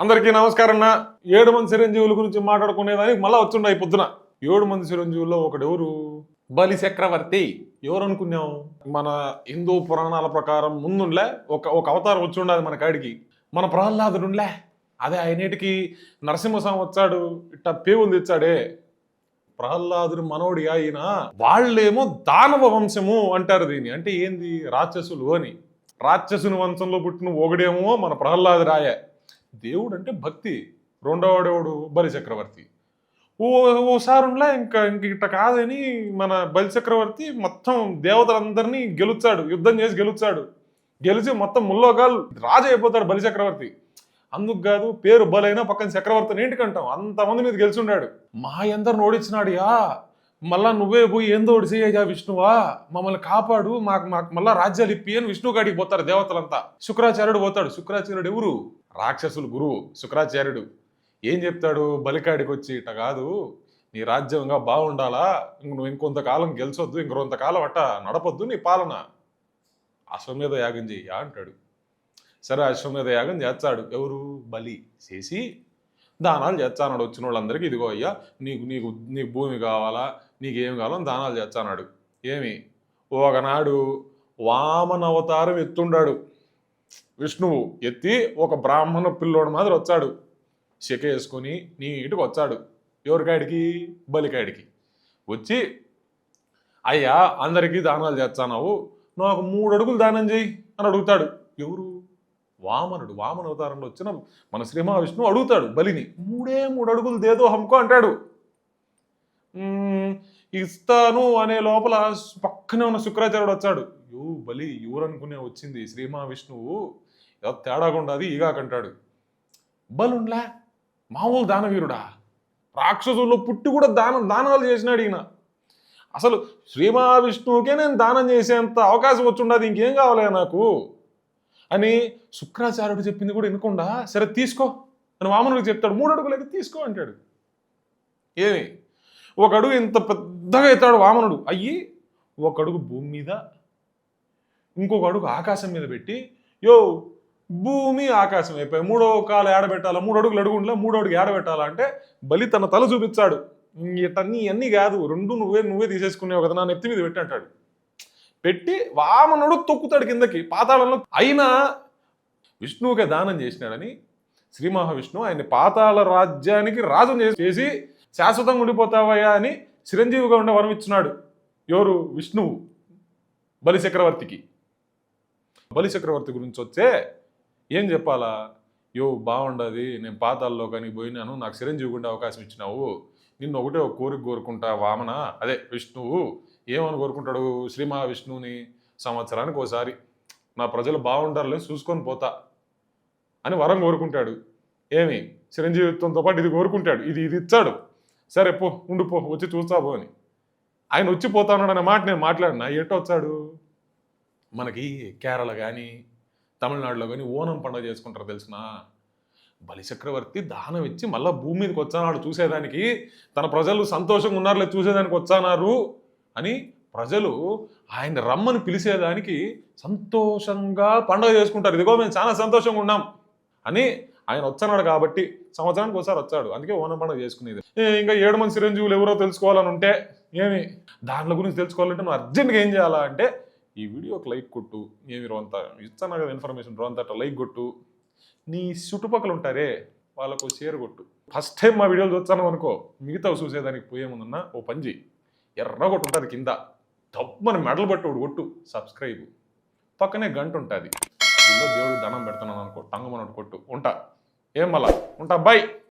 అందరికీ నమస్కారం అన్న ఏడు మంది చిరంజీవుల గురించి మాట్లాడుకునేదానికి మళ్ళీ వచ్చిండే ఈ పొద్దున. ఏడు మంది చిరంజీవుల్లో ఒకడెవరు? బలి చక్రవర్తి. ఎవరు అనుకున్నాం మన హిందూ పురాణాల ప్రకారం ముందుండే ఒక ఒక అవతారం వచ్చి ఉండదు మన కాడికి. మన ప్రహ్లాదుడులే అదే ఆయనేటికి నరసింహస్వామి వచ్చాడు. ఇట్ట పేవులు తెచ్చాడే. ప్రహ్లాదుడు మనోడి ఆయన. వాళ్ళేమో దానవ వంశము అంటారు దీన్ని. అంటే ఏంది? రాక్షసులు అని. రాక్షసుని వంశంలో పుట్టిన ఒకడేమో మన ప్రహ్లాదు రాయ దేవుడు అంటే భక్తి. రెండోవాడేవాడు బలి చక్రవర్తి ఓ ఓసారులా ఇంకా ఇంక ఇట్ట కాదని మన బలి చక్రవర్తి మొత్తం దేవతలందరినీ గెలుచాడు. యుద్ధం చేసి గెలుచాడు. గెలిచి మొత్తం ముల్లోకాలు రాజు అయిపోతాడు బలి చక్రవర్తి అందుకు కాదు పేరు బలైనా పక్కన చక్రవర్తిని ఏంటికంటాం? అంతమంది మీద గెలిచుండాడు. మా ఎందరిని ఓడించినాడు యా. మళ్ళా నువ్వే పోయి ఏందో ఒకటి చేయజా విష్ణువా? మమ్మల్ని కాపాడు మాకు మాకు మళ్ళా రాజ్యాలు ఇప్పి అని విష్ణు కాడికి పోతారు దేవతలంతా. శుక్రాచార్యుడు పోతాడు. శుక్రాచార్యుడు ఎవరు? రాక్షసులు గురువు శుక్రాచార్యుడు. ఏం చెప్తాడు? బలికాడికి వచ్చి ఇట కాదు. నీ రాజ్యంగా బాగుండాలా? ఇంక నువ్వు ఇంకొంతకాలం గెలిచొద్దు ఇంకొంతకాలం అట్ట నడపొద్దు నీ పాలన. అశ్వమేధ యాగం చెయ్యా అంటాడు. సరే అశ్వమేధ యాగం చేస్తాడు. ఎవరు? బలి చేసి దానాలు చేస్తానాడు వచ్చిన వాళ్ళందరికీ. ఇదిగో అయ్యా నీకు నీకు నీకు భూమి కావాలా నీకేం కావాలో కావాలని దానాలు చేస్తానాడు. ఏమి? ఒకనాడు వామన అవతారం ఎత్తుండాడు. విష్ణువు ఎత్తి ఒక బ్రాహ్మణ పిల్లోడు మాదిరి వచ్చాడు. శక వేసుకొని నీటికి వచ్చాడు. ఎవరికాడికి? బలికాడికి. వచ్చి అయ్యా అందరికీ దానాలు చేస్తానావు. నాకు మూడు అడుగులు దానం చేయి అని అడుగుతాడు. ఎవరు? వామనుడు వామన అవతారంలో వచ్చిన మన శ్రీ మహావిష్ణువు అడుగుతాడు బలిని మూడే మూడు అడుగులు దేదో హంకో అంటాడు. ఇస్తాను అనే లోపల పక్కనే ఉన్న శుక్రాచార్యుడు వచ్చాడు. యో బలి ఎవరనుకునే వచ్చింది శ్రీ మహావిష్ణువు? ఏదో తేడాకుండాది ఈగాకంటాడు బలుండ్లా? మామూలు దానవీరుడా? రాక్షసుల్లో పుట్టి కూడా దానం దానాలు చేసినాడు ఈయన. అసలు శ్రీ మహావిష్ణువుకే నేను దానం చేసేంత అవకాశం వచ్చి ఉండదు ఇంకేం కావాలి నాకు? అని శుక్రాచార్యుడు చెప్పింది కూడా వినకుండా సరే తీసుకో అని వామనుడికి చెప్తాడు. మూడు అడుగులకి తీసుకో అంటాడు. ఏమి? ఒక అడుగు ఇంత పెద్దగా అవుతాడు వామనుడు. అయ్యి ఒక అడుగు భూమి మీద ఇంకొక అడుగు ఆకాశం మీద పెట్టి యో భూమి ఆకాశం అయిపోయి మూడో కాలు ఏడబెట్టాలా మూడు అడుగులు అడుగుండ్లా మూడో అడుగు ఏడబెట్టాలా అంటే బలి తన తల చూపించాడు. ఇటన్నీ అన్నీ కాదు రెండు నువ్వే నువ్వే తీసేసుకునేవు కదా నా నెత్తి మీద పెట్టి అంటాడు. పెట్టి వామనుడు తొక్కుతాడు కిందకి. పాతాళంలో అయినా విష్ణువుకే దానం చేసినాడని శ్రీ మహావిష్ణువు ఆయన్ని పాతాళ రాజ్యానికి రాజు చేసి శాశ్వతంగా ఉండిపోతావయ్యా అని చిరంజీవిగా ఉండే వరం ఇచ్చినాడు ఎవరు? విష్ణువు. బలి చక్రవర్తికి బలి చక్రవర్తి గురించి వచ్చే ఏం చెప్పాలా? యో బాగుండదు నేను పాతాల్లో కానీ పోయినాను నాకు చిరంజీవి ఉండే అవకాశం ఇచ్చినావు. నిన్ను ఒకటే ఒక కోరిక కోరుకుంటా వామన? అదే విష్ణువు ఏమని కోరుకుంటాడు? శ్రీ మహావిష్ణువుని సంవత్సరానికి ఒకసారి నా ప్రజలు బాగుండాలని చూసుకొని పోతా అని వరం కోరుకుంటాడు. ఏమి? చిరంజీవిత్వంతో పాటు ఇది కోరుకుంటాడు. ఇది ఇది ఇచ్చాడు. సరే పో ఉండిపో వచ్చి చూస్తా పో అని. ఆయన వచ్చి పోతాన్నాడు అనే మాట నేను మాట్లాడినా. ఎట్ట వచ్చాడు? మనకి కేరళ కానీ తమిళనాడులో కానీ ఓనం పండుగ చేసుకుంటారు తెలిసిన? బలిచక్రవర్తి దానం ఇచ్చి మళ్ళీ భూమి మీదకి వచ్చానాడు చూసేదానికి. తన ప్రజలు సంతోషంగా ఉన్నారు లేదు చూసేదానికి వచ్చానారు అని ప్రజలు ఆయన రమ్మని పిలిచేదానికి సంతోషంగా పండుగ చేసుకుంటారు. ఇదిగో మేము చాలా సంతోషంగా ఉన్నాం అని ఆయన వచ్చాడు కాబట్టి సంవత్సరానికి ఒకసారి వచ్చాడు. అందుకే ఓనం పండుగ చేసుకునేది. ఏ, ఇంకా ఏడు మంది చిరంజీవులు ఎవరో తెలుసుకోవాలని ఉంటే ఏమి? దాంట్లో గురించి తెలుసుకోవాలంటే నువ్వు అర్జెంట్గా ఏం చేయాలా అంటే ఈ వీడియోకి లైక్ కొట్టు ఏమి రోంత ఇస్తాను కదా ఇన్ఫర్మేషన్ రోంత లైక్ కొట్టు. నీ చుట్టుపక్కల ఉంటారే వాళ్ళకు షేర్ కొట్టు. ఫస్ట్ టైం మా వీడియోలు చూస్తాను అనుకో మిగతా చూసేదానికి పోయే ముందున్న ఓ పంజి. ఎర్ర కొట్టు ఉంటుంది కింద. తప్పని మెడలు పట్టు ఒకటి కొట్టు సబ్స్క్రైబ్ పక్కనే గంట ఉంటుంది. గుళ్ళో దేవుడికి దండం పెడుతున్నాను అనుకో టంగమని కొట్టు. ఉంటా. ఏం మళ్ళా? ఉంటా బాయ్